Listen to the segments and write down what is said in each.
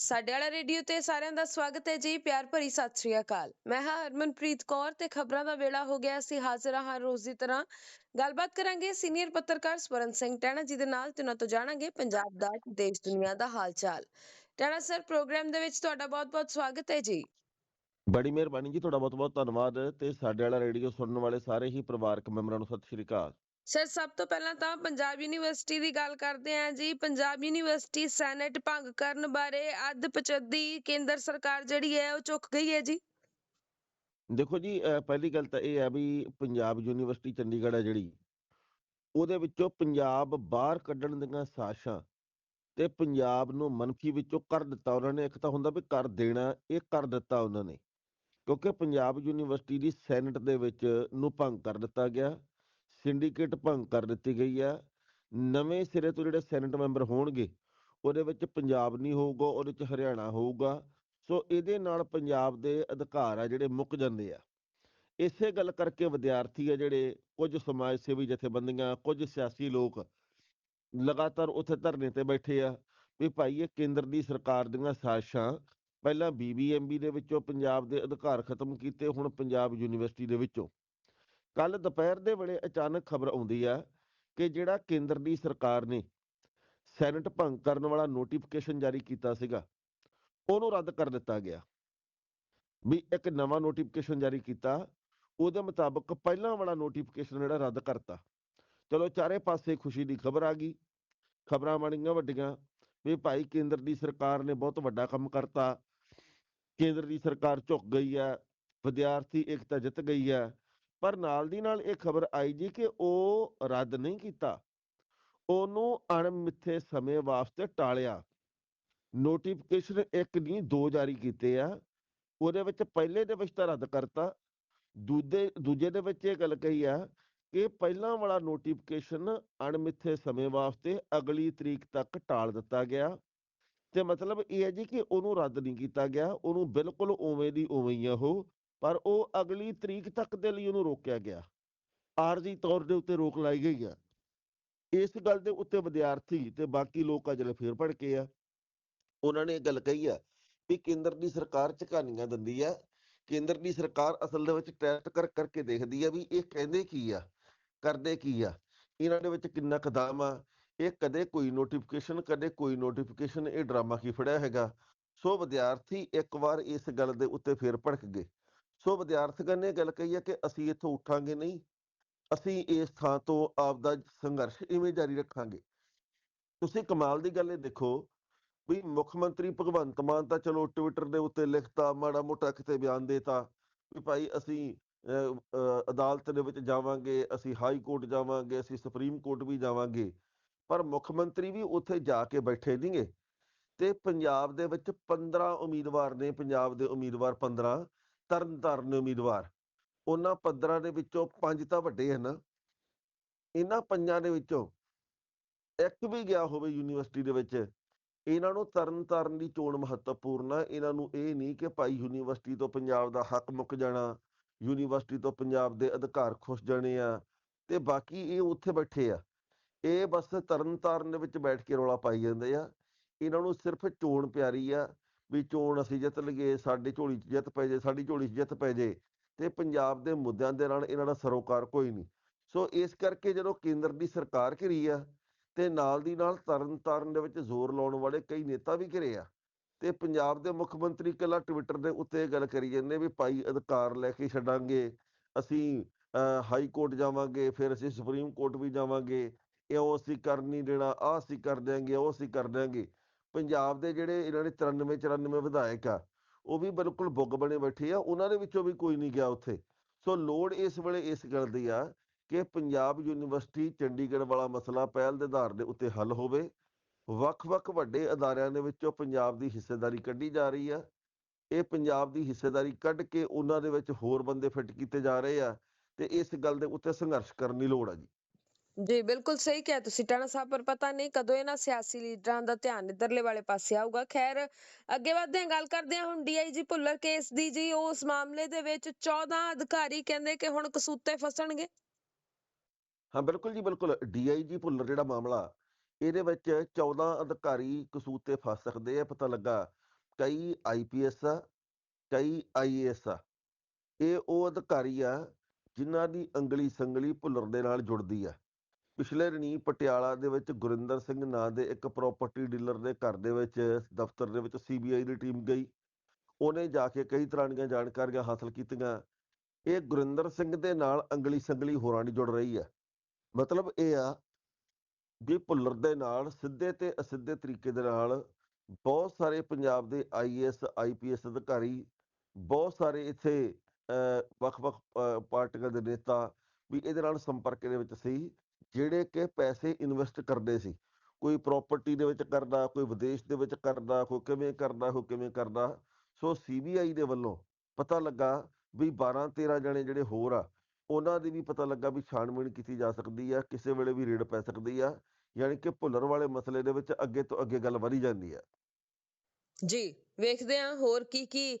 ਸਾਡੇ ਵਾਲਾ ਰੇਡੀਓ ਤੇ ਸਾਰਿਆਂ ਦਾ ਸਵਾਗਤ ਹੈ ਜੀ, ਪਿਆਰ ਭਰੀ ਸਤਿ ਸ੍ਰੀ ਅਕਾਲ। ਮੈਂ ਹਾਂ ਹਰਮਨਪ੍ਰੀਤ ਕੌਰ ਤੇ ਖਬਰਾਂ ਦਾ ਵੇਲਾ ਹੋ ਗਿਆ ਸੀ ਹਾਜ਼ਰ ਹਾਂ ਹਰ ਰੋਜ਼ ਦੀ ਤਰ੍ਹਾਂ। ਗੱਲਬਾਤ ਕਰਾਂਗੇ ਸੀਨੀਅਰ ਪੱਤਰਕਾਰ ਸਵਰਨ ਸਿੰਘ ਟੈਣਾ ਜੀ ਦੇ ਨਾਲ ਤੇ ਉਹਨਾਂ ਤੋਂ ਜਾਣਾਂਗੇ ਪੰਜਾਬ ਦਾ ਦੇਸ਼ ਦੁਨੀਆ ਦਾ ਹਾਲ ਚਾਲ ਟੈਣਾ ਸਰ, ਪ੍ਰੋਗਰਾਮ ਦੇ ਵਿੱਚ ਤੁਹਾਡਾ ਬਹੁਤ-ਬਹੁਤ ਸਵਾਗਤ ਹੈ ਜੀ। ਬੜੀ ਮਿਹਰਬਾਨੀ ਜੀ, ਤੁਹਾਡਾ ਬਹੁਤ ਬਹੁਤ ਧੰਨਵਾਦ ਤੇ ਸਾਡੇ ਵਾਲਾ ਰੇਡੀਓ ਸੁਣਨ ਵਾਲੇ ਸਾਰੇ ਹੀ ਪਰਿਵਾਰਕ ਮੈਂਬਰਾਂ ਨੂੰ ਸਤਿ ਸ਼੍ਰੀ ਅਕਾਲ। ਸਰ ਸਭ ਤੋਂ ਪਹਿਲਾਂ ਤਾਂ ਪੰਜਾਬ ਯੂਨੀਵਰਸਿਟੀ ਦੀ ਗੱਲ ਕਰਦੇ ਹਾਂ ਜੀ। ਪੰਜਾਬ ਯੂਨੀਵਰਸਿਟੀ ਸੈਨੇਟ ਭੰਗ ਕਰਨ ਬਾਰੇ ਅੱਧ ਪਚੱਦੀ ਕੇਂਦਰ ਸਰਕਾਰ ਜਿਹੜੀ ਹੈ, ਉਹ ਚੁੱਕ ਗਈ ਹੈ ਜੀ। ਦੇਖੋ ਜੀ, ਅਹ ਪਹਿਲੀ ਗੱਲ ਤਾਂ ਇਹ ਹੈ ਵੀ ਪੰਜਾਬ ਯੂਨੀਵਰਸਿਟੀ ਚੰਡੀਗੜ੍ਹ ਹੈ ਜਿਹੜੀ, ਉਹਦੇ ਵਿੱਚੋਂ ਪੰਜਾਬ ਬਾਹਰ ਕੱਢਣ ਦੀਆਂ ਸਾਜ਼ਿਸ਼ਾਂ ਤੇ ਪੰਜਾਬ ਨੂੰ ਮਨਫੀ ਵਿੱਚੋਂ ਕਰ ਦਿੱਤਾ ਉਹਨਾਂ ਨੇ। ਇੱਕ ਤਾਂ ਹੁੰਦਾ ਵੀ ਕਰ ਦੇਣਾ, ਇਹ ਕਰ ਦਿੱਤਾ ਉਹਨਾਂ ਨੇ, ਕਿਉਂਕਿ ਪੰਜਾਬ ਯੂਨੀਵਰਸਿਟੀ ਦੀ ਸੈਨੇਟ ਦੇ ਵਿੱਚ ਨੂੰ ਭੰਗ ਕਰ ਦਿੱਤਾ ਗਿਆ। ਸਿੰਡੀਕੇਟ ਭੰਗ ਕਰ ਦਿੱਤੀ ਗਈ ਆ। ਨਵੇਂ ਸਿਰੇ ਤੋਂ ਜਿਹੜੇ ਸੈਨੇਟ ਮੈਂਬਰ ਹੋਣਗੇ, ਉਹਦੇ ਵਿੱਚ ਪੰਜਾਬ ਨਹੀਂ ਹੋਊਗਾ, ਉਹਦੇ ਵਿੱਚ ਹਰਿਆਣਾ ਹੋਊਗਾ। ਸੋ ਇਹਦੇ ਨਾਲ ਪੰਜਾਬ ਦੇ ਅਧਿਕਾਰ ਆ ਜਿਹੜੇ ਮੁੱਕ ਜਾਂਦੇ ਆ। ਇਸੇ ਗੱਲ ਕਰਕੇ ਵਿਦਿਆਰਥੀ ਆ ਜਿਹੜੇ ਕੁਝ ਸਮਾਜ ਸੇਵੀ ਜਥੇਬੰਦੀਆਂ, ਕੁਝ ਸਿਆਸੀ ਲੋਕ ਲਗਾਤਾਰ ਉੱਥੇ ਧਰਨੇ ਤੇ ਬੈਠੇ ਆ ਵੀ ਭਾਈ ਇਹ ਕੇਂਦਰ ਦੀ ਸਰਕਾਰ ਦੀਆਂ ਸਾਜ਼ਿਸ਼ਾਂ ਪਹਿਲਾਂ ਬੀਬੀਐਮਬੀ ਦੇ ਵਿੱਚੋਂ ਪੰਜਾਬ ਦੇ ਅਧਿਕਾਰ ਖਤਮ ਕੀਤੇ, ਹੁਣ ਪੰਜਾਬ ਯੂਨੀਵਰਸਿਟੀ ਦੇ ਵਿੱਚੋਂ। ਕੱਲ ਦੁਪਹਿਰ ਦੇ ਵੇਲੇ ਅਚਾਨਕ ਖਬਰ ਆਉਂਦੀ ਆ ਕਿ ਜਿਹੜਾ ਕੇਂਦਰ ਦੀ ਸਰਕਾਰ ਨੇ ਸੈਨੇਟ ਭੰਗ ਕਰਨ ਵਾਲਾ ਨੋਟੀਫਿਕੇਸ਼ਨ ਜਾਰੀ ਕੀਤਾ ਸੀਗਾ, ਉਹਨੂੰ ਰੱਦ ਕਰ ਦਿੱਤਾ ਗਿਆ। ਵੀ ਇੱਕ ਨਵਾਂ ਨੋਟੀਫਿਕੇਸ਼ਨ ਜਾਰੀ ਕੀਤਾ, ਉਹਦੇ ਮੁਤਾਬਕ ਪਹਿਲਾਂ ਵਾਲਾ ਨੋਟੀਫਿਕੇਸ਼ਨ ਜਿਹੜਾ ਰੱਦ ਕਰਤਾ। ਚਲੋ ਚਾਰੇ ਪਾਸੇ ਖੁਸ਼ੀ ਦੀ ਖਬਰ ਆ ਗਈ, ਖਬਰਾਂ ਬਣੀਆਂ ਵੱਡੀਆਂ, ਵੀ ਭਾਈ ਕੇਂਦਰ ਦੀ ਸਰਕਾਰ ਨੇ ਬਹੁਤ ਵੱਡਾ ਕੰਮ ਕਰਤਾ। ਕੇਂਦਰ ਦੀ ਸਰਕਾਰ ਝੁਕ ਗਈ ਹੈ, ਵਿਦਿਆਰਥੀ ਏਕਤਾ ਜਿੱਤ ਗਈ ਹੈ ਪਰ ਨਾਲ ਦੀ ਨਾਲ ਇਹ ਖਬਰ ਆਈ ਜੀ ਕਿ ਉਹ ਰੱਦ ਨਹੀਂ ਕੀਤਾ। ਉਹਨੂੰ ਅਣਮਿੱਥੇ ਸਮੇਂ ਵਾਸਤੇ ਟਾਲਿਆ। ਨੋਟੀਫਿਕੇਸ਼ਨ ਇੱਕ ਨਹੀਂ, ਦੋ ਜਾਰੀ ਕੀਤੇ ਆ। ਉਹਦੇ ਵਿੱਚ ਪਹਿਲੇ ਦੇ ਵਿੱਚ ਤਾਂ ਰੱਦ ਕਰਤਾ। ਦੂਜੇ ਦੂਜੇ ਦੇ ਵਿੱਚ ਇਹ ਗੱਲ ਕਹੀ ਆ ਕਿ ਪਹਿਲਾਂ ਵਾਲਾ ਨੋਟੀਫਿਕੇਸ਼ਨ ਅਣਮਿੱਥੇ ਸਮੇਂ ਵਾਸਤੇ ਅਗਲੀ ਤਰੀਕ ਤੱਕ ਟਾਲ ਦਿੱਤਾ ਗਿਆ। ਤੇ ਮਤਲਬ ਇਹ ਹੈ ਜੀ ਕਿ ਉਹਨੂੰ ਰੱਦ ਨਹੀਂ ਕੀਤਾ ਗਿਆ। ਉਹਨੂੰ ਬਿਲਕੁਲ ਉਵੇਂ ਦੀ ਉਵੇਂ ਹੀ ਆ ਉਹ। ਪਰ ਉਹ ਅਗਲੀ ਤਰੀਕ ਤੱਕ ਦੇ ਲਈ ਉਹਨੂੰ ਰੋਕਿਆ ਗਿਆ। ਆਰਜ਼ੀ ਤੌਰ ਦੇ ਉੱਤੇ ਰੋਕ ਲਾਈ ਗਈ ਆ। ਇਸ ਗੱਲ ਦੇ ਉੱਤੇ ਵਿਦਿਆਰਥੀ ਤੇ ਬਾਕੀ ਲੋਕ ਆ ਜਿਹੜੇ ਫੇਰ ਭੜਕੇ ਆ। ਉਹਨਾਂ ਨੇ ਇਹ ਗੱਲ ਕਹੀ ਆ ਵੀ ਕੇਂਦਰ ਦੀ ਸਰਕਾਰ ਝਕਾਨੀਆਂ ਦਿੰਦੀ ਆ। ਕੇਂਦਰ ਦੀ ਸਰਕਾਰ ਅਸਲ ਦੇ ਵਿੱਚ ਟੈਸਟ ਕਰ ਕਰਕੇ ਦੇਖਦੀ ਆ ਵੀ ਇਹ ਕਹਿੰਦੇ ਕੀ ਆ, ਕਰਦੇ ਕੀ ਆ। ਇਹਨਾਂ ਦੇ ਵਿੱਚ ਕਿੰਨਾ ਕਦਮ ਆ। ਇਹ ਕਦੇ ਕੋਈ ਨੋਟੀਫਿਕੇਸ਼ਨ ਕਦੇ ਕੋਈ ਨੋਟੀਫਿਕੇਸ਼ਨ ਇਹ ਡਰਾਮਾ ਕੀ ਫੜਿਆ ਹੈਗਾ। ਸੋ ਵਿਦਿਆਰਥੀ ਇੱਕ ਵਾਰ ਇਸ ਗੱਲ ਦੇ ਉੱਤੇ ਫੇਰ ਭੜਕ ਗਏ। ਸੋ ਵਿਦਿਆਰਥੀਆਂ ਨੇ ਗੱਲ ਕਹੀ ਹੈ ਕਿ ਅਸੀਂ ਇੱਥੋਂ ਉੱਠਾਂਗੇ ਨਹੀਂ ਅਸੀਂ ਇਸ ਥਾਂ ਤੋਂ ਆਪਦਾ ਸੰਘਰਸ਼ ਇਵੇਂ ਜਾਰੀ ਰੱਖਾਂਗੇ। ਤੁਸੀਂ ਕਮਾਲ ਦੀ ਗੱਲ ਇਹ ਦੇਖੋ ਵੀ ਮੁੱਖ ਮੰਤਰੀ ਭਗਵੰਤ ਮਾਨ ਤਾਂ ਚਲੋ ਟਵਿੱਟਰ ਦੇ ਉੱਤੇ ਲਿਖਤਾ ਮਾੜਾ ਮੋਟਾ ਕਿਤੇ ਬਿਆਨ ਦੇਤਾ ਵੀ ਭਾਈ ਅਸੀਂ ਅਹ, ਅਦਾਲਤ ਦੇ ਵਿੱਚ ਜਾਵਾਂਗੇ ਅਸੀਂ ਹਾਈ ਕੋਰਟ ਜਾਵਾਂਗੇ ਅਸੀਂ ਸੁਪਰੀਮ ਕੋਰਟ ਵੀ ਜਾਵਾਂਗੇ ਪਰ ਮੁੱਖ ਮੰਤਰੀ ਵੀ ਉੱਥੇ ਜਾ ਕੇ ਬੈਠੇ ਨਹੀਂਗੇ। ਤੇ ਪੰਜਾਬ ਦੇ ਵਿੱਚ 15 ਉਮੀਦਵਾਰ ਨੇ ਪੰਜਾਬ ਦੇ ਉਮੀਦਵਾਰ 15 ਤਰਨਤਾਰਨ ਉਮੀਦਵਾਰ। ਉਹਨਾਂ 15 ਦੇ ਵਿੱਚੋਂ ਪੰਜ ਤਾਂ ਵੱਡੇ ਹਨ। ਇਹਨਾਂ ਪੰਜਾਂ ਦੇ ਵਿੱਚੋਂ ਇੱਕ ਵੀ ਗਿਆ ਹੋਵੇ ਯੂਨੀਵਰਸਿਟੀ ਦੇ ਵਿੱਚ, ਇਹਨਾਂ ਨੂੰ ਤਰਨ ਤਾਰਨ ਦੀ ਚੋਣ ਮਹੱਤਵਪੂਰਨ ਆ। ਇਹਨਾਂ ਨੂੰ ਇਹ ਨਹੀਂ ਕਿ ਭਾਈ ਯੂਨੀਵਰਸਿਟੀ ਤੋਂ ਪੰਜਾਬ ਦਾ ਹੱਕ ਮੁੱਕ ਜਾਣਾ, ਯੂਨੀਵਰਸਿਟੀ ਤੋਂ ਪੰਜਾਬ ਦੇ ਅਧਿਕਾਰ ਖੁੱਸ ਜਾਣੇ ਆ ਤੇ ਬਾਕੀ ਇਹ ਉੱਥੇ ਬੈਠੇ ਆ। ਇਹ ਬਸ ਤਰਨ ਤਾਰਨ ਦੇ ਵਿੱਚ ਬੈਠ ਕੇ ਰੌਲਾ ਪਾਈ ਜਾਂਦੇ ਆ। ਇਹਨਾਂ ਨੂੰ ਸਿਰਫ ਚੋਣ ਪਿਆਰੀ ਆ। ਵੀ ਚੋਣ ਅਸੀਂ ਜਿੱਤ ਲਈਏ, ਸਾਡੀ ਝੋਲੀ 'ਚ ਜਿੱਤ ਪੈ ਜੇ, ਸਾਡੀ ਝੋਲੀ 'ਚ ਜਿੱਤ ਪੈ ਜੇ, ਤੇ ਪੰਜਾਬ ਦੇ ਮੁੱਦਿਆਂ ਦੇ ਨਾਲ ਇਹਨਾਂ ਦਾ ਸਰੋਕਾਰ ਕੋਈ ਨਹੀਂ। ਸੋ ਇਸ ਕਰਕੇ ਜਦੋਂ ਕੇਂਦਰ ਦੀ ਸਰਕਾਰ ਘਿਰੀ ਆ, ਤੇ ਨਾਲ ਦੀ ਨਾਲ ਤਰਨ ਤਾਰਨ ਦੇ ਵਿੱਚ ਜ਼ੋਰ ਲਾਉਣ ਵਾਲੇ ਕਈ ਨੇਤਾ ਵੀ ਘਿਰੇ ਆ, ਤੇ ਪੰਜਾਬ ਦੇ ਮੁੱਖ ਮੰਤਰੀ ਕੱਲਾ ਟਵਿੱਟਰ ਦੇ ਉੱਤੇ ਇਹ ਗੱਲ ਕਰੀ ਜਾਂਦੇ ਵੀ ਭਾਈ ਅਧਿਕਾਰ ਲੈ ਕੇ ਛੱਡਾਂਗੇ, ਅਸੀਂ ਹਾਈ ਕੋਰਟ ਜਾਵਾਂਗੇ, ਫਿਰ ਅਸੀਂ ਸੁਪਰੀਮ ਕੋਰਟ ਵੀ ਜਾਵਾਂਗੇ ਇਉਂ ਅਸੀਂ ਕਰ ਨਹੀਂ ਦੇਣਾ, ਆਹ ਅਸੀਂ ਕਰ ਦਿਆਂਗੇ, ਉਹ ਅਸੀਂ ਕਰ ਦਿਆਂਗੇ। ਪੰਜਾਬ ਦੇ ਜਿਹੜੇ ਇਹਨਾਂ ਨੇ 93 94 ਵਿਧਾਇਕ ਆ, ਉਹ ਵੀ ਬਿਲਕੁਲ ਬੁੱਗ ਬਣੇ ਬੈਠੇ ਆ, ਉਹਨਾਂ ਦੇ ਵਿੱਚੋਂ ਵੀ ਕੋਈ ਨਹੀਂ ਗਿਆ ਉੱਥੇ। ਸੋ ਲੋੜ ਇਸ ਵੇਲੇ ਇਸ ਗੱਲ ਦੀ ਆ ਕਿ ਪੰਜਾਬ ਯੂਨੀਵਰਸਿਟੀ ਚੰਡੀਗੜ੍ਹ ਵਾਲਾ ਮਸਲਾ ਪਹਿਲ ਦੇ ਆਧਾਰ ਦੇ ਉੱਤੇ ਹੱਲ ਹੋਵੇ। ਵੱਖ-ਵੱਖ ਵੱਡੇ ਅਦਾਰਿਆਂ ਦੇ ਵਿੱਚੋਂ ਪੰਜਾਬ ਦੀ ਹਿੱਸੇਦਾਰੀ ਕੱਢੀ ਜਾ ਰਹੀ ਆ। ਇਹ ਪੰਜਾਬ ਦੀ ਹਿੱਸੇਦਾਰੀ ਕੱਢ ਕੇ ਉਹਨਾਂ ਦੇ ਵਿੱਚ ਹੋਰ ਬੰਦੇ ਫਿੱਟ ਕੀਤੇ ਜਾ ਰਹੇ ਆ ਤੇ ਇਸ ਗੱਲ ਦੇ ਉੱਤੇ ਸੰਘਰਸ਼ ਕਰਨ ਦੀ ਲੋੜ ਆ ਜੀ। ਜੀ, ਬਿਲਕੁਲ ਸਹੀ ਕਿਹਾ ਤੁਸੀਂ, ਟਾਣਾ ਸਾਹਿਬ, ਪਰ ਪਤਾ ਨਹੀਂ ਕਦੋਂ ਇਹਨਾਂ ਸਿਆਸੀ ਲੀਡਰਾਂ ਦਾ ਧਿਆਨ ਇਧਰਲੇ ਵਾਲੇ ਪਾਸੇ ਆਊਗਾ। ਖੈਰ, ਅੱਗੇ ਵਧਦੇ ਹਾਂ, ਗੱਲ ਕਰਦੇ ਹਾਂ ਹੁਣ ਡੀਆਈਜੀ ਭੁੱਲਰ ਕੇਸ ਦੀ ਜੀ, ਉਸ ਮਾਮਲੇ ਦੇ ਵਿੱਚ 14 ਅਧਿਕਾਰੀ ਕਹਿੰਦੇ ਕਿ ਹੁਣ ਕਸੂਤੇ ਫਸਣਗੇ। ਹਾਂ, ਬਿਲਕੁਲ ਜੀ, ਬਿਲਕੁਲ, ਡੀਆਈਜੀ ਭੁੱਲਰ ਜਿਹੜਾ ਮਾਮਲਾ, ਇਹਦੇ ਵਿੱਚ 14 ਅਧਿਕਾਰੀ ਕਸੂਰ ਫਸ ਸਕਦੇ ਆ, ਪਤਾ ਲੱਗਾ, ਕਈ ਆਈਪੀਐਸ ਆ, ਕਈ ਆਈਏਐਸ ਆ। ਇਹ ਉਹ ਅਧਿਕਾਰੀ ਆ, ਜਿਨ੍ਹਾਂ ਦੀ ਅੰਗਲੀ ਸੰਗਲੀ ਭੁੱਲਰ ਦੇ ਨਾਲ ਜੁੜਦੀ ਆ। ਪਿਛਲੇ ਰਣੀ ਪਟਿਆਲਾ ਦੇ ਵਿੱਚ ਗੁਰਿੰਦਰ ਸਿੰਘ ਨਾਂ ਦੇ ਇੱਕ ਪ੍ਰਾਪਰਟੀ ਡੀਲਰ ਦੇ ਘਰ ਦੇ ਵਿੱਚ, ਦਫ਼ਤਰ ਦੇ ਵਿੱਚ ਸੀਬੀਆਈ ਦੀ ਟੀਮ ਗਈ। ਉਹਨੇ ਜਾ ਕੇ ਕਈ ਤਰ੍ਹਾਂ ਦੀਆਂ ਜਾਣਕਾਰੀਆਂ ਹਾਸਲ ਕੀਤੀਆਂ। ਇਹ ਗੁਰਿੰਦਰ ਸਿੰਘ ਦੇ ਨਾਲ ਅੰਗਲੀ ਸੰਗਲੀ ਹੋਰਾਂ ਦੀ ਜੁੜ ਰਹੀ ਹੈ। ਮਤਲਬ ਇਹ ਆ ਵੀ ਭੁੱਲਰ ਦੇ ਨਾਲ ਸਿੱਧੇ ਤੇ ਅਸਿੱਧੇ ਤਰੀਕੇ ਦੇ ਨਾਲ ਬਹੁਤ ਸਾਰੇ ਪੰਜਾਬ ਦੇ ਆਈਏਐਸ ਆਈਪੀਐਸ ਅਧਿਕਾਰੀ, ਬਹੁਤ ਸਾਰੇ ਇੱਥੇ ਵੱਖ-ਵੱਖ ਪਾਰਟੀਆਂ ਦੇ ਨੇਤਾ ਵੀ ਇਹਦੇ ਨਾਲ ਸੰਪਰਕ ਦੇ ਵਿੱਚ ਸੀ। ਜਿਹੜੇ ਕਿ ਪੈਸੇ ਇਨਵੈਸਟ ਕਰਦੇ ਸੀ, ਕੋਈ ਪ੍ਰਾਪਰਟੀ ਦੇ ਵਿੱਚ ਕਰਦਾ, ਕੋਈ ਵਿਦੇਸ਼ ਦੇ ਵਿੱਚ ਕਰਦਾ, ਕੋਈ ਕਿਵੇਂ ਕਰਦਾ, ਕੋਈ ਕਿਵੇਂ ਕਰਦਾ, ਸੋ ਸੀਬੀਆਈ ਦੇ ਵੱਲੋਂ ਪਤਾ ਲੱਗਾ ਵੀ 12 13 ਜਣੇ ਜਿਹੜੇ ਹੋਰ ਆ, ਉਹਨਾਂ ਦੀ ਵੀ ਪਤਾ ਲੱਗਾ ਵੀ ਛਾਣਬੀਣ ਕੀਤੀ ਜਾ ਸਕਦੀ ਆ, ਕਿਸੇ ਵੇਲੇ ਵੀ ਰੇਡ ਪੈ ਸਕਦੀ ਆ, ਯਾਨੀ ਕਿ ਭੁੱਲਰ ਵਾਲੇ ਮਸਲੇ ਦੇ ਵਿੱਚ ਅੱਗੇ ਤੋਂ ਅੱਗੇ ਗੱਲ ਵਧੀ ਜਾਂਦੀ ਆ। ਜੀ, ਵੇਖਦੇ ਹਾਂ ਹੋਰ ਕੀ ਕੀ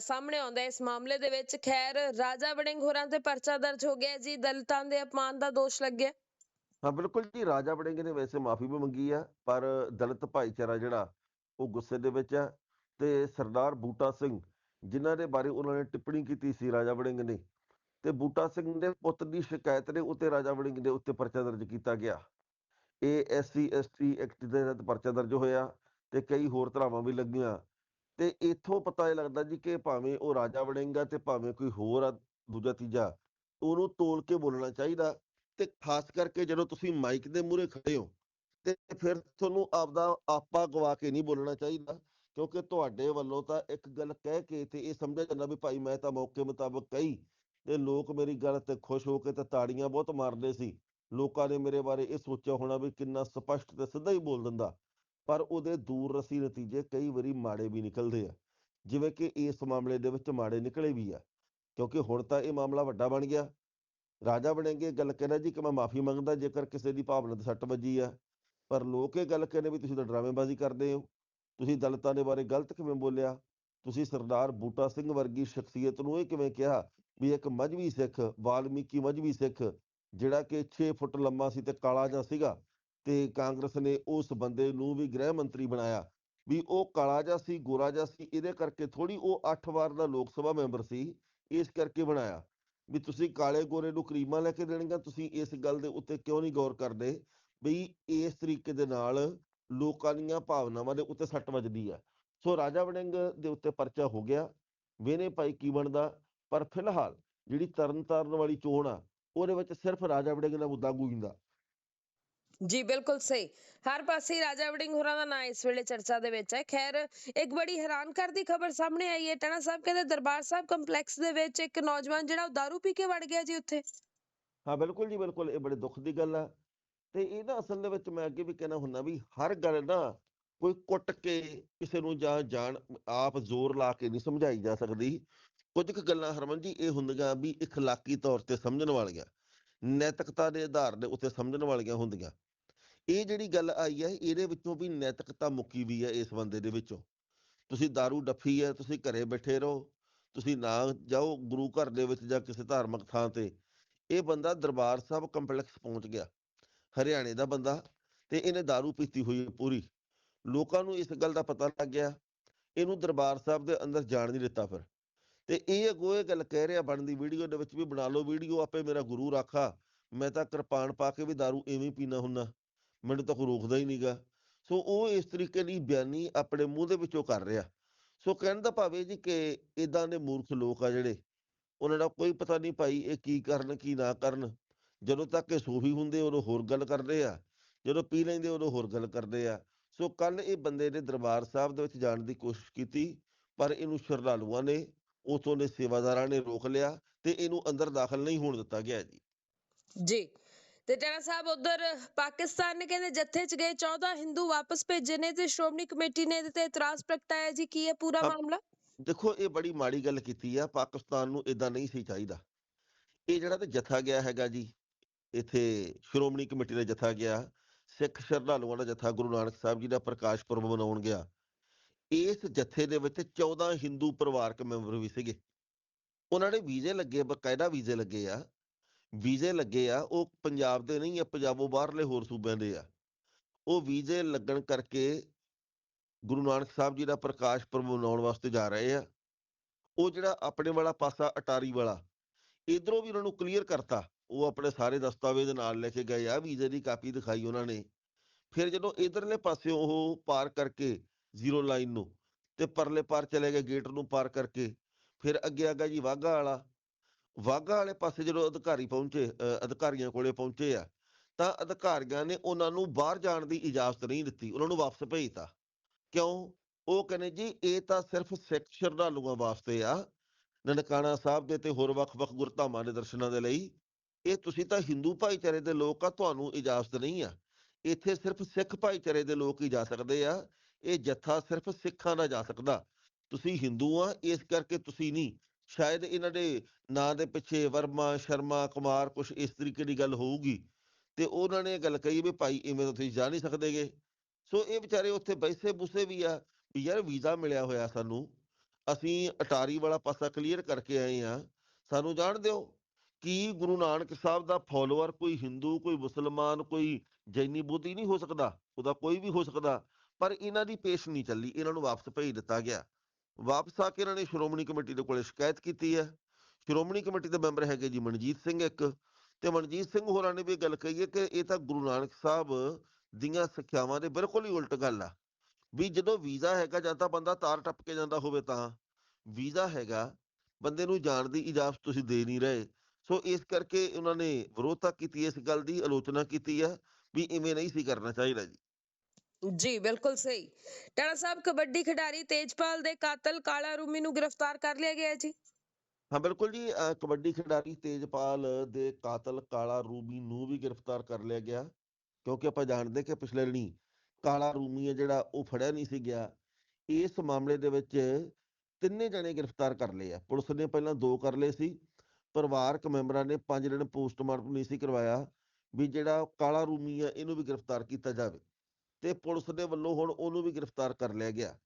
ਸਾਹਮਣੇ ਆਉਂਦਾ ਹੈ ਇਸ ਮਾਮਲੇ ਦੇ ਵਿੱਚ। ਖੈਰ, ਰਾਜਾ ਵੜਿੰਗ ਹੋਰਾਂ ਤੇ ਪਰਚਾ ਦਰਜ ਹੋ ਗਿਆ ਜੀ, ਦਲਤਾਂ ਦੇ ਅਪਮਾਨ ਦਾ ਦੋਸ਼ ਲੱਗਿਆ। ਹਾਂ, ਬਿਲਕੁਲ ਜੀ, ਰਾਜਾ ਵੜਿੰਗ ਨੇ ਵੈਸੇ ਮਾਫੀ ਵੀ ਮੰਗੀ ਆ, ਪਰ ਦਲਿਤ ਭਾਈਚਾਰਾ ਜਿਹੜਾ, ਉਹ ਗੁੱਸੇ ਦੇ ਵਿੱਚ ਆ ਤੇ ਸਰਦਾਰ ਬੂਟਾ ਸਿੰਘ, ਜਿਨ੍ਹਾਂ ਦੇ ਬਾਰੇ ਉਹਨਾਂ ਨੇ ਟਿੱਪਣੀ ਕੀਤੀ ਸੀ ਰਾਜਾ ਵੜਿੰਗ ਨੇ ਤੇ ਬੂਟਾ ਸਿੰਘ ਦੇ ਪੁੱਤ ਦੀ ਸ਼ਿਕਾਇਤ ਦੇ ਉੱਤੇ ਰਾਜਾ ਵੜਿੰਗ ਦੇ ਉੱਤੇ ਪਰਚਾ ਦਰਜ ਕੀਤਾ ਗਿਆ। ਇਹ ਐਸਸੀ ਐਸਟੀ ਐਕਟ ਦੇ ਤਹਿਤ ਪਰਚਾ ਦਰਜ ਹੋਇਆ ਤੇ ਕਈ ਹੋਰ ਧਾਰਾਵਾਂ ਵੀ ਲੱਗੀਆਂ ਤੇ ਇੱਥੋਂ ਪਤਾ ਇਹ ਲੱਗਦਾ ਜੀ ਕਿ ਭਾਵੇਂ ਉਹ ਰਾਜਾ ਵੜਿੰਗ ਤੇ ਭਾਵੇਂ ਕੋਈ ਹੋਰ ਆ, ਦੂਜਾ ਤੀਜਾ, ਉਹਨੂੰ ਤੋਲ ਕੇ ਬੋਲਣਾ ਚਾਹੀਦਾ ਤੇ ਖਾਸ ਕਰਕੇ ਜਦੋਂ ਤੁਸੀਂ ਮਾਈਕ ਦੇ ਮੂਹਰੇ ਖੜੇ ਹੋ, ਤੇ ਫਿਰ ਤੁਹਾਨੂੰ ਆਪਦਾ ਆਪਾ ਗਵਾ ਕੇ ਨਹੀਂ ਬੋਲਣਾ ਚਾਹੀਦਾ, ਕਿਉਂਕਿ ਤੁਹਾਡੇ ਵੱਲੋਂ ਤਾਂ ਇੱਕ ਗੱਲ ਕਹਿ ਕੇ ਤੇ ਇਹ ਸਮਝਿਆ ਜਾਂਦਾ ਵੀ ਭਾਈ ਮੈਂ ਤਾਂ ਮੌਕੇ ਮੁਤਾਬਕ ਕਹੀ, ਤੇ ਲੋਕ ਮੇਰੀ ਗੱਲ ਤੇ ਖੁਸ਼ ਹੋ ਕੇ ਤੇ ਤਾੜੀਆਂ ਬਹੁਤ ਮਾਰਦੇ ਸੀ। ਲੋਕਾਂ ਨੇ ਮੇਰੇ ਬਾਰੇ ਇਹ ਸੋਚਿਆ ਹੋਣਾ ਵੀ ਕਿੰਨਾ ਸਪਸ਼ਟ ਤੇ ਸਿੱਧਾ ਹੀ ਬੋਲ ਦਿੰਦਾ, ਪਰ ਉਹਦੇ ਦੂਰ ਰਸੀ ਨਤੀਜੇ ਕਈ ਵਾਰੀ ਮਾੜੇ ਵੀ ਨਿਕਲਦੇ ਆ, ਜਿਵੇਂ ਕਿ ਇਸ ਮਾਮਲੇ ਦੇ ਵਿੱਚ ਮਾੜੇ ਨਿਕਲੇ ਵੀ ਆ, ਕਿਉਂਕਿ ਹੁਣ ਤਾਂ ਇਹ ਮਾਮਲਾ ਵੱਡਾ ਬਣ ਗਿਆ। ਰਾਜਾ ਬਣੇਗੇ ਇਹ ਗੱਲ ਕਹਿੰਦਾ ਜੀ ਕਿ ਮੈਂ ਮਾਫੀ ਮੰਗਦਾ ਜੇਕਰ ਕਿਸੇ ਦੀ ਭਾਵਨਾ ਤੇ ਸੱਟ ਵੱਜੀ ਆ। ਪਰ ਲੋਕ ਇਹ ਗੱਲ ਕਹਿੰਦੇ ਵੀ ਤੁਸੀਂ ਤਾਂ ਡਰਾਮੇਬਾਜ਼ੀ ਕਰਦੇ ਹੋ। ਤੁਸੀਂ ਦਲਤਾਂ ਦੇ ਬਾਰੇ ਗਲਤ ਕਿਵੇਂ ਬੋਲਿਆ? ਤੁਸੀਂ ਸਰਦਾਰ ਬੂਟਾ ਸਿੰਘ ਵਰਗੀ ਸ਼ਖਸੀਅਤ ਨੂੰ ਇਹ ਕਿਵੇਂ ਕਿਹਾ ਵੀ ਇੱਕ ਮਜਬੀ ਸਿੱਖ, ਵਾਲਮੀਕੀ ਮਜਬੀ ਸਿੱਖ ਜਿਹੜਾ ਕਿ 6 ਫੁੱਟ ਲੰਮਾ ਸੀ ਤੇ ਕਾਲਾ ਜਿਹਾ ਸੀਗਾ ਤੇ ਕਾਂਗਰਸ ਨੇ ਉਸ ਬੰਦੇ ਨੂੰ ਵੀ ਗ੍ਰਹਿ ਮੰਤਰੀ ਬਣਾਇਆ ਵੀ ਉਹ ਕਾਲਾ ਜਿਹਾ ਸੀ, ਗੋਰਾ ਜਿਹਾ ਸੀ, ਇਹਦੇ ਕਰਕੇ ਥੋੜੀ ਉਹ 8 ਵਾਰ ਦਾ ਲੋਕ ਸਭਾ ਮੈਂਬਰ ਸੀ, ਇਸ ਕਰਕੇ ਬਣਾਇਆ। ਵੀ ਤੁਸੀਂ ਕਾਲੇ ਗੋਰੇ ਨੂੰ ਕਰੀਮਾਂ ਲੈ ਕੇ ਦੇਣੀਆਂ, ਤੁਸੀਂ ਇਸ ਗੱਲ ਦੇ ਉੱਤੇ ਕਿਉਂ ਨਹੀਂ ਗੌਰ ਕਰਦੇ ਵੀ ਇਸ ਤਰੀਕੇ ਦੇ ਨਾਲ ਲੋਕਾਂ ਦੀਆਂ ਭਾਵਨਾਵਾਂ ਦੇ ਉੱਤੇ ਸੱਟ ਵੱਜਦੀ ਆ। ਸੋ ਰਾਜਾ ਵੜਿੰਗ ਦੇ ਉੱਤੇ ਪਰਚਾ ਹੋ ਗਿਆ ਵੇਨੇ ਭਾਈ ਕੀ ਬਣਦਾ? ਪਰ ਫਿਲਹਾਲ ਜਿਹੜੀ ਤਰਨ ਤਾਰਨ ਵਾਲੀ ਚੋਣ ਆ, ਉਹਦੇ ਵਿੱਚ ਸਿਰਫ ਰਾਜਾ ਵੜਿੰਗ ਦਾ ਮੁੱਦਾ ਗੂੰਜਦਾ। ਜੀ, ਬਿਲਕੁਲ ਸਹੀ। ਹਰ ਪਾਸੇ ਰਾਜਾ ਵੜਿੰਗ ਹੋਰਾਂ ਦਾ ਨਾਂ ਇਸ ਵੇਲੇ ਚਰਚਾ ਦੇ ਵਿੱਚ ਹੈ। ਖੈਰ, ਇੱਕ ਬੜੀ ਹੈਰਾਨ ਕਰਦੀ ਖਬਰ ਸਾਹਮਣੇ ਆਈ ਹੈ। ਟਣਾ ਸਾਹਿਬ ਕਹਿੰਦੇ ਦਰਬਾਰ ਸਾਹਿਬ ਕੰਪਲੈਕਸ ਦੇ ਵਿੱਚ ਇੱਕ ਨੌਜਵਾਨ ਜਿਹੜਾ ਉਹ दारू ਪੀ ਕੇ ਵੜ ਗਿਆ ਜੀ ਉੱਥੇ। ਹਾਂ, ਬਿਲਕੁਲ ਜੀ, ਬਿਲਕੁਲ। ਇਹ ਬੜੇ ਦੁੱਖ ਦੀ ਗੱਲ ਆ। ਤੇ ਇਹ ਅਸਲ ਦੇ ਵਿੱਚ ਮੈਂ ਅੱਗੇ ਵੀ ਕਹਿਣਾ ਹੁੰਦਾ ਵੀ ਹਰ ਗੱਲ ਨਾ ਕੋਈ ਕੁੱਟ ਕੇ ਕਿਸੇ ਨੂੰ ਜਾਂ ਜਾਣ ਆਪ ਜ਼ੋਰ ਲਾ ਕੇ ਨਹੀਂ ਸਮਝਾਈ ਜਾ ਸਕਦੀ। ਕੁਝ ਕੁ ਗੱਲਾਂ ਹਰਮਨ ਜੀ, ਇਹ ਹੁੰਦੀਆਂ ਵੀ ਇਖਲਾਕੀ ਤੌਰ ਤੇ ਸਮਝਣ ਵਾਲੀਆਂ, ਨੈਤਿਕਤਾ ਦੇ ਆਧਾਰ ਦੇ ਉੱਤੇ ਸਮਝਣ ਵਾਲੀਆਂ ਹੁੰਦੀਆਂ। ਇਹ ਜਿਹੜੀ ਗੱਲ ਆਈ ਹੈ ਇਹਦੇ ਵਿੱਚੋਂ ਵੀ ਨੈਤਿਕਤਾ ਮੁੱਕੀ ਵੀ ਹੈ ਇਸ ਬੰਦੇ ਦੇ ਵਿੱਚੋਂ ਤੁਸੀਂ दारू ਡੱਫੀ ਹੈ ਤੁਸੀਂ ਘਰੇ ਬੈਠੇ ਰਹੋ ਤੁਸੀਂ ਨਾ ਜਾਓ ਗੁਰੂ ਘਰ ਦੇ ਵਿੱਚ ਜਾਂ ਕਿਸੇ ਧਾਰਮਿਕ ਥਾਂ ਤੇ ਇਹ ਬੰਦਾ ਦਰਬਾਰ ਸਾਹਿਬ ਕੰਪਲੈਕਸ ਪਹੁੰਚ ਗਿਆ ਹਰਿਆਣੇ ਦਾ ਬੰਦਾ ਤੇ ਇਹਨੇ दारू ਪੀਤੀ ਹੋਈ ਹੈ ਪੂਰੀ ਲੋਕਾਂ ਨੂੰ ਇਸ ਗੱਲ ਦਾ ਪਤਾ ਲੱਗ ਗਿਆ ਇਹਨੂੰ ਦਰਬਾਰ ਸਾਹਿਬ ਦੇ ਅੰਦਰ ਜਾਣ ਨਹੀਂ ਦਿੱਤਾ ਫਿਰ ਤੇ ਇਹ ਅਗੋ ਇਹ ਗੱਲ ਕਹਿ ਰਿਹਾ ਬਣਦੀ ਵੀਡੀਓ ਦੇ ਵਿੱਚ ਵੀ ਬਣਾ ਲਓ ਵੀਡੀਓ ਆਪੇ ਮੇਰਾ ਗੁਰੂ ਰਾਖਾ ਮੈਂ ਤਾਂ ਕਿਰਪਾਨ ਪਾ ਕੇ ਵੀ दारू ਐਵੇਂ ਹੀ ਪੀਣਾ ਹੁੰਨਾ ਮੈਨੂੰ ਤਾਂ ਕੋਈ ਰੋਕਦਾ ਹੀ ਨਹੀਂਗਾ ਸੋ ਉਹ ਇਸ ਤਰੀਕੇ ਦੀ ਬਿਆਨੀ ਆਪਣੇ ਮੂੰਹ ਦੇ ਵਿੱਚੋਂ ਕਰ ਰਿਹਾ। ਸੋ ਕਹਿਣ ਦਾ ਭਾਵੇਂ ਜੀ ਕਿ ਇਦਾਂ ਦੇ ਮੂਰਖ ਲੋਕ ਆ ਜਿਹੜੇ, ਉਹਨਾਂ ਦਾ ਕੋਈ ਪਤਾ ਨਹੀਂ ਭਾਈ ਇਹ ਕੀ ਕਰਨ, ਕੀ ਨਾ ਕਰਨ। ਜਦੋਂ ਤੱਕ ਇਹ ਸੂਫੀ ਹੁੰਦੇ ਉਦੋਂ ਹੋਰ ਗੱਲ ਕਰਦੇ ਆ। ਜਦੋਂ ਪੀ ਲੈਂਦੇ ਉਦੋਂ ਹੋਰ ਗੱਲ ਕਰਦੇ ਆ। ਸੋ ਕੱਲ ਇਹ ਬੰਦੇ ਨੇ ਦਰਬਾਰ ਸਾਹਿਬ ਦੇ ਵਿੱਚ ਜਾਣ ਦੀ ਕੋਸ਼ਿਸ਼ ਕੀਤੀ, ਪਰ ਇਹਨੂੰ ਸ਼ਰਧਾਲੂਆਂ ਨੇ, ਉਥੋਂ ਦੇ ਸੇਵਾਦਾਰਾਂ ਨੇ ਰੋਕ ਲਿਆ ਤੇ ਇਹਨੂੰ ਅੰਦਰ ਦਾਖਲ ਨਹੀਂ ਹੋਣ ਦਿੱਤਾ ਗਿਆ ਜੀ। ਜੀ। ਤੇ ਟਣਾ ਸਾਹਿਬ ਉਧਰ ਪਾਕਿਸਤਾਨ ਨੇ ਕਹਿੰਦੇ ਜੱਥੇ 'ਚ ਗਏ 14 ਹਿੰਦੂ ਵਾਪਸ ਭੇਜੇ ਨੇ ਤੇ ਸ਼੍ਰੋਮਣੀ ਕਮੇਟੀ ਨੇ ਇਹਦੇ ਤੇ ਇਤਰਾਜ਼ ਪ੍ਰਗਟਾਇਆ ਜੀ ਕੀ ਹੈ ਪੂਰਾ। ਮਾਮਲਾ? ਦੇਖੋ ਇਹ ਬੜੀ ਮਾੜੀ ਗੱਲ ਕੀਤੀ ਆ ਪਾਕਿਸਤਾਨ ਨੂੰ ਇਦਾਂ ਨਹੀਂ ਸੀ ਚਾਹੀਦਾ। ਇਹ ਜਿਹੜਾ ਤੇ ਜਥਾ ਗਿਆ ਹੈਗਾ ਜੀ ਇੱਥੇ ਸ਼੍ਰੋਮਣੀ ਕਮੇਟੀ ਦਾ ਜਥਾ ਗਿਆ ਸਿੱਖ ਸ਼ਰਧਾਲੂਆਂ ਦਾ ਜਥਾ ਗੁਰੂ ਨਾਨਕ ਸਾਹਿਬ ਜੀ ਦਾ ਪ੍ਰਕਾਸ਼ ਪੁਰਬ ਮਨਾਉਣ ਗਿਆ। ਇਸ ਜਥੇ ਦੇ ਵਿੱਚ 14 ਹਿੰਦੂ ਪਰਿਵਾਰਕ ਮੈਂਬਰ ਵੀ ਸੀਗੇ। ਉਹਨਾਂ ਦੇ ਵੀਜ਼ੇ ਲੱਗੇ ਬਕਾਇਦਾ ਵੀਜ਼ੇ ਲੱਗੇ ਆ। ਵੀਜ਼ੇ ਲੱਗੇ ਆ, ਉਹ ਪੰਜਾਬ ਦੇ ਨਹੀਂ ਆ, ਪੰਜਾਬੋਂ ਬਾਹਰਲੇ ਹੋਰ ਸੂਬਿਆਂ ਦੇ ਆ। ਉਹ ਵੀਜ਼ੇ ਲੱਗਣ ਕਰਕੇ ਗੁਰੂ ਨਾਨਕ ਸਾਹਿਬ ਜੀ ਦਾ ਪ੍ਰਕਾਸ਼ ਪੁਰਬ ਮਨਾਉਣ ਵਾਸਤੇ ਜਾ ਰਹੇ ਆ। ਉਹ ਜਿਹੜਾ ਆਪਣੇ ਵਾਲਾ ਪਾਸਾ ਅਟਾਰੀ ਵਾਲਾ, ਇਧਰੋਂ ਵੀ ਉਹਨਾਂ ਨੂੰ ਕਲੀਅਰ ਕਰਤਾ। ਉਹ ਆਪਣੇ ਸਾਰੇ ਦਸਤਾਵੇਜ਼ ਨਾਲ ਲੈ ਕੇ ਗਏ ਆ, ਵੀਜ਼ੇ ਦੀ ਕਾਪੀ ਦਿਖਾਈ ਉਹਨਾਂ ਨੇ। ਫਿਰ ਜਦੋਂ ਇਧਰਲੇ ਪਾਸੇ ਉਹ ਪਾਰ ਕਰਕੇ ਜ਼ੀਰੋ ਲਾਈਨ ਨੂੰ ਤੇ ਪਰਲੇ ਪਾਰ ਚਲੇ ਗਏ ਗੇਟ ਨੂੰ ਪਾਰ ਕਰਕੇ, ਫਿਰ ਅੱਗੇ ਆ ਗਿਆ ਜੀ ਵਾਹਗਾ ਵਾਲਾ। ਵਾਹਗਾ ਵਾਲੇ ਪਾਸੇ ਜਦੋਂ ਅਧਿਕਾਰੀ ਪਹੁੰਚੇ ਅ, ਅਧਿਕਾਰੀਆਂ ਕੋਲੇ ਪਹੁੰਚੇ ਆ ਤਾਂ ਅਧਿਕਾਰੀਆਂ ਨੇ ਉਹਨਾਂ ਨੂੰ ਬਾਹਰ ਜਾਣ ਦੀ ਇਜਾਜ਼ਤ ਨਹੀਂ ਦਿੱਤੀ ਉਹਨਾਂ ਨੂੰ ਵਾਪਸ ਭੇਜਤਾ। ਕਿਉਂ? ਉਹ ਕਹਿੰਦੇ ਜੀ ਇਹ ਤਾਂ ਸਿਰਫ ਸਿੱਖ ਸ਼ਰਧਾਲੂਆਂ ਵਾਸਤੇ ਆ। ਨਨਕਾਣਾ ਸਾਹਿਬ ਦੇ ਤੇ ਹੋਰ ਵੱਖ-ਵੱਖ ਗੁਰਧਾਮਾਂ ਦੇ ਦਰਸ਼ਨਾਂ ਦੇ ਲਈ। ਇਹ ਤੁਸੀਂ ਤਾਂ ਹਿੰਦੂ ਭਾਈਚਾਰੇ ਦੇ ਲੋਕ ਆ ਤੁਹਾਨੂੰ ਇਜਾਜ਼ਤ ਨਹੀਂ ਆ। ਇੱਥੇ ਸਿਰਫ ਸਿੱਖ ਭਾਈਚਾਰੇ ਦੇ ਲੋਕ ਹੀ ਜਾ ਸਕਦੇ ਆ। ਇਹ ਜੱਥਾ ਸਿਰਫ ਸਿੱਖਾਂ ਦਾ ਜਾ ਸਕਦਾ। ਤੁਸੀਂ ਹਿੰਦੂ ਆ ਇਸ ਕਰਕੇ ਤੁਸੀਂ ਨਹੀਂ। ਸ਼ਾਇਦ ਇਹਨਾਂ ਦੇ ਨਾਂ ਦੇ ਪਿੱਛੇ ਵਰਮਾ, ਸ਼ਰਮਾ, ਕੁਮਾਰ ਕੁਛ ਇਸ ਤਰੀਕੇ ਦੀ ਗੱਲ ਹੋਊਗੀ। ਤੇ ਉਹਨਾਂ ਨੇ ਇਹ ਗੱਲ ਕਹੀ ਵੀ ਭਾਈ ਇਵੇਂ ਤਾਂ ਤੁਸੀਂ ਜਾ ਨਹੀਂ ਸਕਦੇਗੇ। ਸੋ ਇਹ ਵਿਚਾਰੇ ਉੱਥੇ ਬੈਸੇ ਬੁਸੇ ਵੀ ਆ ਵੀ ਯਾਰ ਵੀਜ਼ਾ ਮਿਲਿਆ ਹੋਇਆ ਸਾਨੂੰ। ਅਸੀਂ ਅਟਾਰੀ ਵਾਲਾ ਪਾਸਾ ਕਲੀਅਰ ਕਰਕੇ ਆਏ ਆ ਸਾਨੂੰ ਜਾਣ ਦਿਓ ਕੀ ਗੁਰੂ ਨਾਨਕ ਸਾਹਿਬ ਦਾ ਫਾਲੋਅਰ ਕੋਈ ਹਿੰਦੂ, ਕੋਈ ਮੁਸਲਮਾਨ, ਕੋਈ ਜੈਨੀ ਬੁੱਧੀ ਨਹੀਂ ਹੋ ਸਕਦਾ। ਉਹਦਾ ਕੋਈ ਵੀ ਹੋ ਸਕਦਾ। ਪਰ ਇਹਨਾਂ ਦੀ ਪੇਸ਼ ਨਹੀਂ ਚੱਲੀ। ਇਹਨਾਂ ਨੂੰ ਵਾਪਸ ਭੇਜ ਦਿੱਤਾ ਗਿਆ। ਵਾਪਸ ਆ ਕੇ ਇਹਨਾਂ ਨੇ ਸ਼੍ਰੋਮਣੀ ਕਮੇਟੀ ਦੇ ਕੋਲੇ ਸ਼ਿਕਾਇਤ ਕੀਤੀ ਹੈ। ਸ਼੍ਰੋਮਣੀ ਕਮੇਟੀ ਦੇ ਮੈਂਬਰ ਹੈਗੇ ਜੀ ਮਨਜੀਤ ਸਿੰਘ ਇੱਕ ਤੇ ਮਨਜੀਤ ਸਿੰਘ ਹੋਰਾਂ ਨੇ ਵੀ ਇਹ ਗੱਲ ਕਹੀ ਹੈ ਕਿ ਇਹ ਤਾਂ ਗੁਰੂ ਨਾਨਕ ਸਾਹਿਬ ਦੀਆਂ ਸਿੱਖਿਆਵਾਂ ਦੇ ਬਿਲਕੁਲ ਹੀ ਉਲਟ ਗੱਲ ਆ। ਵੀ ਜਦੋਂ ਵੀਜ਼ਾ ਹੈਗਾ ਜਾਂ ਤਾਂ ਬੰਦਾ ਤਾਰ ਟੱਪ ਕੇ ਜਾਂਦਾ ਹੋਵੇ ਤਾਂ ਵੀਜ਼ਾ ਹੈਗਾ, ਬੰਦੇ ਨੂੰ ਜਾਣ ਦੀ ਇਜਾਜ਼ਤ ਤੁਸੀਂ ਦੇ ਨਹੀਂ ਰਹੇ। ਸੋ ਇਸ ਕਰਕੇ ਉਹਨਾਂ ਨੇ ਵਿਰੋਧਤਾ ਕੀਤੀ, ਇਸ ਗੱਲ ਦੀ ਆਲੋਚਨਾ ਕੀਤੀ ਹੈ ਵੀ ਇਵੇਂ ਨਹੀਂ ਸੀ ਕਰਨਾ ਚਾਹੀਦਾ ਜੀ। ਜੀ, ਬਿਲਕੁਲ ਸਹੀ। ਟਾਣਾ ਸਾਹਿਬ ਕਬੱਡੀ ਖਿਡਾਰੀ ਤੇਜਪਾਲ ਦੇ ਕਾਤਲ ਕਾਲਾ ਰੂਮੀ ਨੂੰ ਗ੍ਰਿਫਤਾਰ ਕਰ ਲਿਆ ਗਿਆ ਹੈ ਜੀ। ਹਾਂ, ਬਿਲਕੁਲ ਜੀ ਕਬੱਡੀ ਖਿਡਾਰੀ ਤੇਜਪਾਲ ਦੇ ਕਾਤਲ ਕਾਲਾ ਰੂਬੀ ਨੂੰ ਵੀ ਗ੍ਰਿਫਤਾਰ ਕਰ ਲਿਆ ਗਿਆ। ਕਿਉਂਕਿ ਆਪਾਂ ਜਾਣਦੇ ਕਿ ਪਿਛਲੇ ਦਿਨੀ ਕਾਲਾ ਰੂਮੀ ਹੈ ਜਿਹੜਾ ਉਹ ਫੜਿਆ ਨਹੀਂ ਸੀ ਗਿਆ। ਇਸ ਮਾਮਲੇ ਦੇ ਵਿੱਚ ਤਿੰਨੇ ਜਣੇ ਗ੍ਰਿਫਤਾਰ ਕਰ ਲਏ ਆ। ਪੁਲਿਸ ਨੇ ਪਹਿਲਾਂ ਦੋ ਕਰ ਲਏ ਸੀ। ਪਰਿਵਾਰਕ ਮੈਂਬਰਾਂ ਨੇ ਪੰਜ ਦਿਨ ਪੋਸਟਮਾਰਟਮ ਨਹੀਂ ਸੀ ਕਰਵਾਇਆ ਵੀ ਜਿਹੜਾ ਕਾਲਾ ਰੂਮੀ ਹੈ ਇਹਨੂੰ ਵੀ ਗ੍ਰਿਫਤਾਰ ਕੀਤਾ ਜਾਵੇ। ਤੇ ਪੁਲਿਸ ਦੇ ਵੱਲੋਂ ਹੁਣ ਉਹਨੂੰ ਵੀ ਗ੍ਰਿਫਤਾਰ ਕਰ ਲਿਆ ਗਿਆ।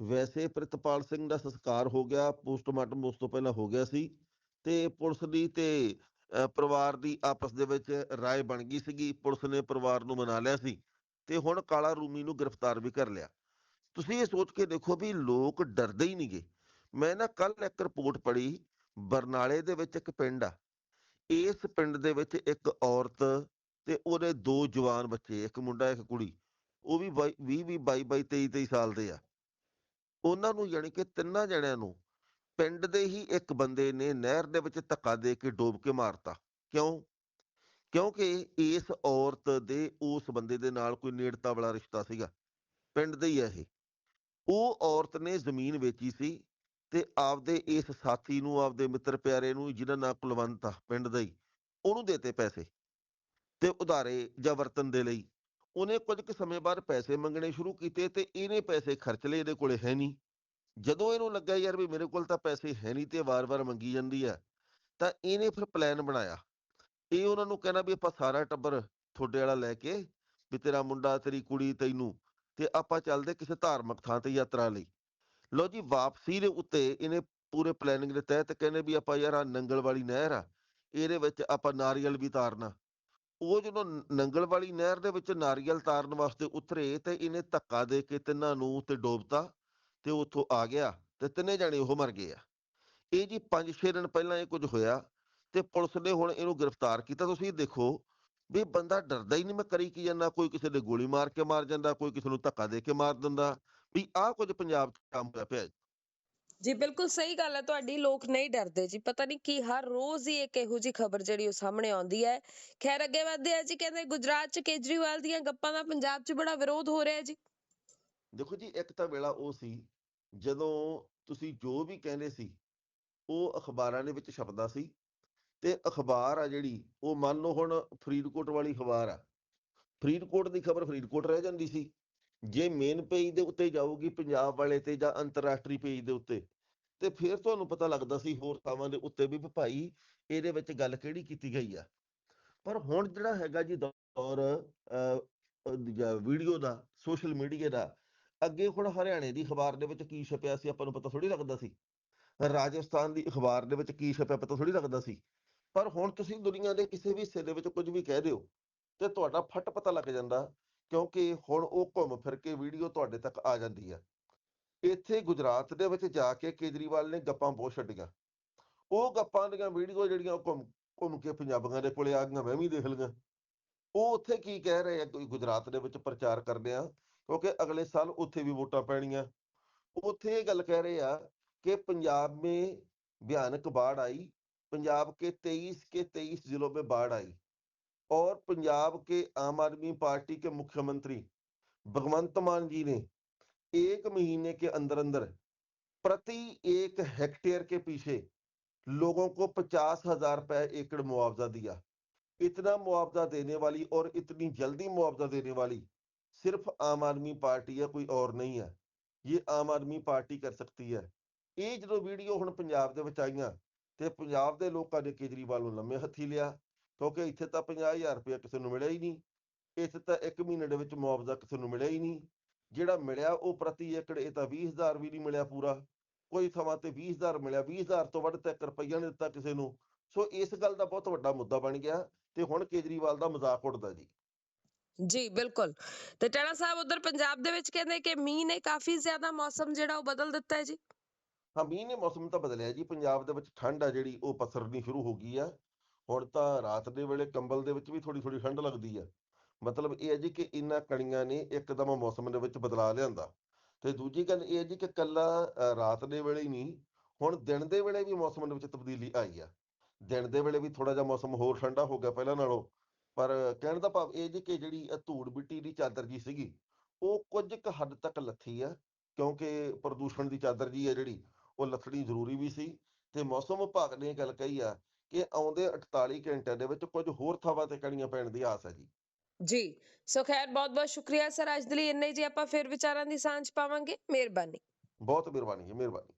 ਵੈਸੇ ਪ੍ਰਿਤਪਾਲ ਸਿੰਘ ਦਾ ਸੰਸਕਾਰ ਹੋ ਗਿਆ, ਪੋਸਟਮਾਰਟਮ ਉਸ ਤੋਂ ਪਹਿਲਾਂ ਹੋ ਗਿਆ ਸੀ ਤੇ ਪੁਲਿਸ ਦੀ ਤੇ ਪਰਿਵਾਰ ਦੀ ਆਪਸ ਦੇ ਵਿੱਚ ਰਾਏ ਬਣ ਗਈ ਸੀਗੀ। ਪੁਲਿਸ ਨੇ ਪਰਿਵਾਰ ਨੂੰ ਮਨਾ ਲਿਆ ਸੀ ਤੇ ਹੁਣ ਕਾਲਾ ਰੂਮੀ ਨੂੰ ਗ੍ਰਿਫਤਾਰ ਵੀ ਕਰ ਲਿਆ। ਤੁਸੀਂ ਇਹ ਸੋਚ ਕੇ ਦੇਖੋ ਵੀ ਲੋਕ ਡਰਦੇ ਹੀ ਨਹੀਂਗੇ। ਮੈਂ ਨਾ ਕੱਲ ਇੱਕ ਰਿਪੋਰਟ ਪੜ੍ਹੀ, ਬਰਨਾਲੇ ਦੇ ਵਿੱਚ ਇੱਕ ਪਿੰਡ ਆ। ਇਸ ਪਿੰਡ ਦੇ ਵਿੱਚ ਇੱਕ ਔਰਤ ਤੇ ਉਹਦੇ ਦੋ ਜਵਾਨ ਬੱਚੇ, ਇੱਕ ਮੁੰਡਾ, ਇੱਕ ਕੁੜੀ। ਉਹ ਵੀ 20 20 22 22 23 23 ਸਾਲ ਦੇ ਆ। ਉਹਨਾਂ ਨੂੰ ਯਾਨੀ ਕਿ ਤਿੰਨਾਂ ਜਣਿਆਂ ਨੂੰ ਪਿੰਡ ਦੇ ਹੀ ਇੱਕ ਬੰਦੇ ਨੇ ਨਹਿਰ ਦੇ ਵਿੱਚ ਧੱਕਾ ਦੇ ਕੇ ਡੋਬ ਕੇ ਮਾਰਤਾ। ਕਿਉਂ? ਕਿਉਂਕਿ ਇਸ ਔਰਤ ਦੇ, ਉਸ ਬੰਦੇ ਦੇ ਨਾਲ ਕੋਈ ਨੇੜਤਾ ਵਾਲਾ ਰਿਸ਼ਤਾ ਸੀਗਾ। ਪਿੰਡ ਦੇ ਹੀ ਹੈ ਇਹ। ਉਹ ਔਰਤ ਨੇ ਜ਼ਮੀਨ ਵੇਚੀ ਸੀ ਤੇ ਆਪਦੇ ਇਸ ਸਾਥੀ ਨੂੰ, ਆਪਦੇ ਮਿੱਤਰ ਪਿਆਰੇ ਨੂੰ ਜਿਹਦਾ ਨਾਂ ਕੁਲਵੰਤ ਆ, ਪਿੰਡ ਦਾ ਹੀ, ਉਹਨੂੰ ਦੇਤੇ ਪੈਸੇ। ਤੇ ਉਧਾਰੇ ਜਾਂ ਵਰਤਨ ਦੇ ਲਈ ਉਹਨੇ ਕੁਝ ਕੁ ਸਮੇਂ ਬਾਅਦ ਪੈਸੇ ਮੰਗਣੇ ਸ਼ੁਰੂ ਕੀਤੇ ਤੇ ਇਹਨੇ ਪੈਸੇ ਖਰਚ ਲਏ ਇਹਦੇ ਕੋਲੇ ਹੈ ਨਹੀਂ। ਜਦੋਂ ਇਹਨੂੰ ਲੱਗਾ ਯਾਰ ਵੀ ਮੇਰੇ ਕੋਲ ਤਾਂ ਪੈਸੇ ਹੈ ਨਹੀਂ ਤੇ ਵਾਰ-ਵਾਰ ਮੰਗੀ ਜਾਂਦੀ ਆ, ਤਾਂ ਇਹਨੇ ਫਿਰ ਪਲਾਨ ਬਣਾਇਆ। ਇਹ ਉਹਨਾਂ ਨੂੰ ਕਹਿੰਦਾ ਵੀ ਆਪਾਂ ਸਾਰਾ ਟੱਬਰ ਤੁਹਾਡੇ ਵਾਲਾ ਲੈ ਕੇ ਵੀ ਤੇਰਾ ਮੁੰਡਾ, ਤੇਰੀ ਕੁੜੀ, ਤੈਨੂੰ ਤੇ ਆਪਾਂ ਚੱਲਦੇ ਕਿਸੇ ਧਾਰਮਿਕ ਥਾਂ ਤੇ ਯਾਤਰਾ ਲਈ। ਲਓ ਜੀ, ਵਾਪਸੀ ਦੇ ਉੱਤੇ ਇਹਨੇ ਪੂਰੇ ਪਲੈਨਿੰਗ ਦੇ ਤਹਿਤ ਕਹਿੰਦੇ ਵੀ ਆਪਾਂ ਯਾਰ ਆਹ ਨੰਗਲ ਵਾਲੀ ਨਹਿਰ ਆ, ਇਹਦੇ ਵਿੱਚ ਆਪਾਂ ਨਾਰੀਅਲ ਵੀ ਤਾਰਨਾ। ਉਹ ਜਦੋਂ ਨੰਗਲ ਵਾਲੀ ਨਹਿਰ ਦੇ ਵਿੱਚ ਨਾਰੀਅਲ ਤਾਰਨ ਵਾਸਤੇ ਉਤਰੇ ਤੇ ਇਹਨੇ ਧੱਕਾ ਦੇ ਕੇ ਤਿੰਨਾਂ ਨੂੰ ਤੇ ਡੋਬਤਾ ਤੇ ਉੱਥੋਂ ਆ ਗਿਆ ਤੇ ਤਿੰਨੇ ਜਾਣੇ ਉਹ ਮਰ ਗਏ ਆ। ਇਹ ਜੀ 5-6 ਦਿਨ ਪਹਿਲਾਂ ਇਹ ਕੁਝ ਹੋਇਆ ਤੇ ਪੁਲਿਸ ਨੇ ਹੁਣ ਇਹਨੂੰ ਗ੍ਰਿਫਤਾਰ ਕੀਤਾ। ਤੁਸੀਂ ਦੇਖੋ ਵੀ ਬੰਦਾ ਡਰਦਾ ਹੀ ਨਹੀਂ ਮੈਂ ਕਰੀ ਕੀ ਜਾਂਦਾ, ਕੋਈ ਕਿਸੇ ਦੇ ਗੋਲੀ ਮਾਰ ਕੇ ਮਾਰ ਜਾਂਦਾ, ਕੋਈ ਕਿਸੇ ਨੂੰ ਧੱਕਾ ਦੇ ਕੇ ਮਾਰ ਦਿੰਦਾ। ਵੀ ਆਹ ਕੁਝ ਪੰਜਾਬ 'ਚ ਕੰਮ ਹੋਇਆ ਪਿਆ ਜੀ। ਬਿਲਕੁਲ ਸਹੀ ਗੱਲ ਹੈ, ਤੁਹਾਡੀ ਲੋਕ ਨਹੀਂ ਡਰਦੇ ਜੀ, ਪਤਾ ਨਹੀਂ ਕੀ ਹਰ ਰੋਜ਼ ਹੀ ਇੱਕ ਇਹੋ ਜੀ ਖਬਰ ਜਿਹੜੀ ਉਹ ਸਾਹਮਣੇ ਆਉਂਦੀ ਹੈ। ਖੈਰ, ਅੱਗੇ ਵਧਦੇ ਆ ਜੀ, ਕਹਿੰਦੇ ਗੁਜਰਾਤ 'ਚ ਕੇਜਰੀਵਾਲ ਦੀਆਂ ਗੱਪਾਂ ਦਾ ਪੰਜਾਬ 'ਚ ਬੜਾ ਵਿਰੋਧ ਹੋ ਰਿਹਾ ਹੈ ਜੀ। ਦੇਖੋ ਜੀ, ਇੱਕ ਤਾਂ ਵੇਲਾ ਉਹ ਸੀ, ਜਦੋਂ ਤੁਸੀਂ ਜੋ ਵੀ ਕਹਿੰਦੇ ਸੀ, ਉਹ ਅਖਬਾਰਾਂ ਦੇ ਵਿੱਚ ਛਪਦਾ ਸੀ ਤੇ ਅਖਬਾਰ ਆ ਜਿਹੜੀ, ਉਹ ਮੰਨ ਲਓ ਹੁਣ ਫਰੀਦਕੋਟ ਵਾਲੀ ਅਖਬਾਰ ਆ। ਫਰੀਦਕੋਟ ਦੀ ਖਬਰ ਫਰੀਦਕੋਟ ਰਹਿ ਜਾਂਦੀ ਸੀ। ਜੇ ਮੇਨ ਪੇਜ ਦੇ ਉੱਤੇ ਜਾਊਗੀ ਪੰਜਾਬ ਵਾਲੇ ਤੇ ਜਾਂ ਅੰਤਰਰਾਸ਼ਟਰੀ ਪੇਜ ਦੇ ਉੱਤੇ, ਤੇ ਫਿਰ ਤੁਹਾਨੂੰ ਪਤਾ ਲੱਗਦਾ ਸੀ ਹੋਰ ਥਾਵਾਂ ਦੇ ਉੱਤੇ ਵੀ ਭਾਈ ਇਹਦੇ ਵਿੱਚ ਗੱਲ ਕਿਹੜੀ ਕੀਤੀ ਗਈ ਆ। ਪਰ ਹੁਣ ਜਿਹੜਾ ਹੈਗਾ ਜੀ ਦੌਰ ਵੀਡੀਓ ਦਾ ਸੋਸ਼ਲ ਮੀਡੀਆ ਦਾ, ਅੱਗੇ ਹੁਣ ਹਰਿਆਣੇ ਦੀ ਅਖਬਾਰ ਦੇ ਵਿੱਚ ਕੀ ਛਪਿਆ ਸੀ ਆਪਾਂ ਨੂੰ ਪਤਾ ਥੋੜੀ ਲੱਗਦਾ ਸੀ। ਰਾਜਸਥਾਨ ਦੀ ਅਖਬਾਰ ਦੇ ਵਿੱਚ ਕੀ ਛਪਿਆ ਪਤਾ ਥੋੜੀ ਲੱਗਦਾ ਸੀ। ਪਰ ਹੁਣ ਤੁਸੀਂ ਦੁਨੀਆ ਦੇ ਕਿਸੇ ਵੀ ਹਿੱਸੇ ਦੇ ਵਿੱਚ ਕੁਝ ਵੀ ਕਹਿ ਦਿਓ ਤੇ ਤੁਹਾਡਾ ਫਟ ਪਤਾ ਲੱਗ ਜਾਂਦਾ ਕਿਉਂਕਿ ਹੁਣ ਉਹ ਘੁੰਮ ਫਿਰ ਕੇ ਵੀਡੀਓ ਤੁਹਾਡੇ ਤੱਕ ਆ ਜਾਂਦੀ ਹੈ ਇੱਥੇ ਗੁਜਰਾਤ ਦੇ ਵਿੱਚ ਜਾ ਕੇ ਕੇਜਰੀਵਾਲ ਨੇ ਗੱਪਾਂ ਬਹੁਤ ਛੱਡੀਆਂ। ਉਹ ਗੱਪਾਂ ਦੀਆਂ ਵੀਡੀਓ ਜਿਹੜੀਆਂ ਘੁੰਮ ਘੁੰਮ ਕੇ ਪੰਜਾਬੀਆਂ ਦੇ ਕੋਲੇ ਆ ਗਈਆਂ, ਮੈਂ ਵੀ ਦੇਖ ਲਈਆਂ। ਉਹ ਉੱਥੇ ਕੀ ਕਹਿ ਰਹੇ ਆ ਕੋਈ ਗੁਜਰਾਤ ਦੇ ਵਿੱਚ ਪ੍ਰਚਾਰ ਕਰਦੇ ਆ, ਕਿਉਂਕਿ ਅਗਲੇ ਸਾਲ ਉੱਥੇ ਵੀ ਵੋਟਾਂ ਪੈਣੀਆਂ। ਉੱਥੇ ਇਹ ਗੱਲ ਕਹਿ ਰਹੇ ਆ ਕਿ ਪੰਜਾਬ ਮੇ ਭਿਆਨਕ ਬਾੜ ਆਈ, ਪੰਜਾਬ ਕੇ 23 ਕੇ 23 ਜ਼ਿਲ੍ਹੇ ਮੇ ਬਾੜ ਆਈ। और पंजाब के आम आदमी पार्टी के मुख्यमंत्री भगवंत मान जी ने एक महीने के अंदर अंदर प्रति एक हेक्टेयर के पीछे लोगों को पचास हजार रुपए एकड़ मुआवजा दिया इतना मुआवजा देने वाली और इतनी जल्दी मुआवजा देने वाली सिर्फ आम आदमी पार्टी है कोई और नहीं है ये आम आदमी पार्टी कर सकती है ਇਹ ਜਦੋਂ ਵੀਡੀਓ ਹੁਣ ਪੰਜਾਬ ਦੇ ਵਿੱਚ ਆਈਆਂ ਤੇ ਪੰਜਾਬ ਦੇ ਲੋਕਾਂ ਨੇ ਕੇਜਰੀਵਾਲ ਨੂੰ ਲੰਮੇ ਹੱਥੀ ਲਿਆ ਕਿਉਂਕਿ ਇੱਥੇ ਤਾਂ 50000 ਰੁਪਏ ਕਿਸੇ ਨੂੰ ਮਿਲਿਆ ਹੀ ਨਹੀਂ। ਇੱਥੇ ਤਾਂ 1 ਮਹੀਨੇ ਦੇ ਵਿੱਚ ਮੁਆਵਜ਼ਾ ਕਿਸੇ ਨੂੰ ਮਿਲਿਆ ਹੀ ਨਹੀਂ। ਜਿਹੜਾ ਮਿਲਿਆ ਉਹ ਪ੍ਰਤੀ ਏਕੜ ਇਹ ਤਾਂ 20000 ਵੀ ਨਹੀਂ ਮਿਲਿਆ ਪੂਰਾ। ਕੋਈ ਥਾਵਾਂ ਤੇ 20000 ਮਿਲਿਆ 20000 ਤੋਂ ਵੱਧ ਤਾਂ 1 ਰੁਪਈਆ ਨਹੀਂ ਦਿੱਤਾ ਕਿਸੇ ਨੂੰ। ਸੋ ਇਸ ਗੱਲ ਦਾ ਬਹੁਤ ਵੱਡਾ ਮੁੱਦਾ ਬਣ ਗਿਆ ਤੇ ਹੁਣ ਕੇਜਰੀਵਾਲ ਦਾ ਮਜ਼ਾਕ ਉਡਦਾ ਜੀ। ਜੀ ਬਿਲਕੁਲ। ਤੇ ਟੈਣਾ ਸਾਹਿਬ ਉਧਰ ਪੰਜਾਬ ਦੇ ਵਿੱਚ ਕਹਿੰਦੇ ਕਿ ਮੀਂਹ ਨੇ ਕਾਫੀ ਜ਼ਿਆਦਾ ਮੌਸਮ ਜਿਹੜਾ ਉਹ ਬਦਲ ਦਿੱਤਾ ਹੈ ਜੀ। ਹਾਂ ਮੀਂਹ ਨੇ ਮੌਸਮ ਤਾਂ ਬਦਲਿਆ ਜੀ। ਪੰਜਾਬ ਦੇ ਵਿੱਚ ਠੰਡ ਆ ਜਿਹੜੀ ਉਹ ਪਸਰਨੀ ਸ਼ੁਰੂ ਹੋ ਗਈ ਆ। ਹੁਣ ਤਾਂ ਰਾਤ ਦੇ ਵੇਲੇ ਕੰਬਲ ਦੇ ਵਿੱਚ ਵੀ ਥੋੜੀ ਥੋੜੀ ਠੰਡ ਲੱਗਦੀ ਆ। ਮਤਲਬ ਇਹ ਹੈ ਜੀ ਕਿ ਇਹਨਾਂ ਕਣੀਆਂ ਨੇ ਇੱਕਦਮ ਮੌਸਮ ਦੇ ਵਿੱਚ ਬਦਲਾਅ ਲਿਆਂਦਾ। ਤੇ ਦੂਜੀ ਗੱਲ ਇਹ ਹੈ ਜੀ ਕਿ ਕੱਲਾ ਰਾਤ ਦੇ ਵੇਲੇ ਹੀ ਨਹੀਂ, ਹੁਣ ਦਿਨ ਦੇ ਵੇਲੇ ਵੀ ਮੌਸਮ ਦੇ ਵਿੱਚ ਤਬਦੀਲੀ ਆਈ ਆ। ਦਿਨ ਦੇ ਵੇਲੇ ਵੀ ਥੋੜਾ ਜਿਹਾ ਮੌਸਮ ਹੋਰ ਠੰਡਾ ਹੋ ਗਿਆ ਪਹਿਲਾਂ ਨਾਲੋਂ। ਪਰ ਕਹਿਣ ਦਾ ਭਾਵ ਇਹ ਜੀ ਕਿ ਜਿਹੜੀ ਧੂੜ ਮਿੱਟੀ ਦੀ ਚਾਦਰ ਜੀ ਸੀਗੀ, ਉਹ ਕੁਝ ਕੁ ਹੱਦ ਤੱਕ ਲੱਥੀ ਆ। ਕਿਉਂਕਿ ਪ੍ਰਦੂਸ਼ਣ ਦੀ ਚਾਦਰ ਜੀ ਹੈ ਜਿਹੜੀ, ਉਹ ਲੱਥਣੀ ਜ਼ਰੂਰੀ ਵੀ ਸੀ। ਤੇ ਮੌਸਮ ਵਿਭਾਗ ਨੇ ਇਹ ਗੱਲ ਕਹੀ ਆ ਕਿ ਆਉਂਦੇ 48 ਘੰਟਿਆਂ ਦੇ ਵਿੱਚ ਕੁਝ ਹੋਰ ਥਾਵਾਂ ਤੇ ਕਣੀਆਂ ਪੈਣ ਦੀ ਆਸ ਹੈ ਜੀ। ਜੀ। ਸੋ ਖੈਰ ਬਹੁਤ ਬਹੁਤ ਸ਼ੁਕਰੀਆ ਸਰ ਅੱਜ ਦੇ ਲਈ ਇੰਨੇ ਜੀ ਆਪਾਂ ਫਿਰ ਵਿਚਾਰਾਂ ਦੀ ਸਾਂਝ ਪਾਵਾਂਗੇ। ਮਿਹਰਬਾਨੀ। ਬਹੁਤ ਮਿਹਰਬਾਨੀ ਜੀ ਮਿਹਰਬਾਨੀ।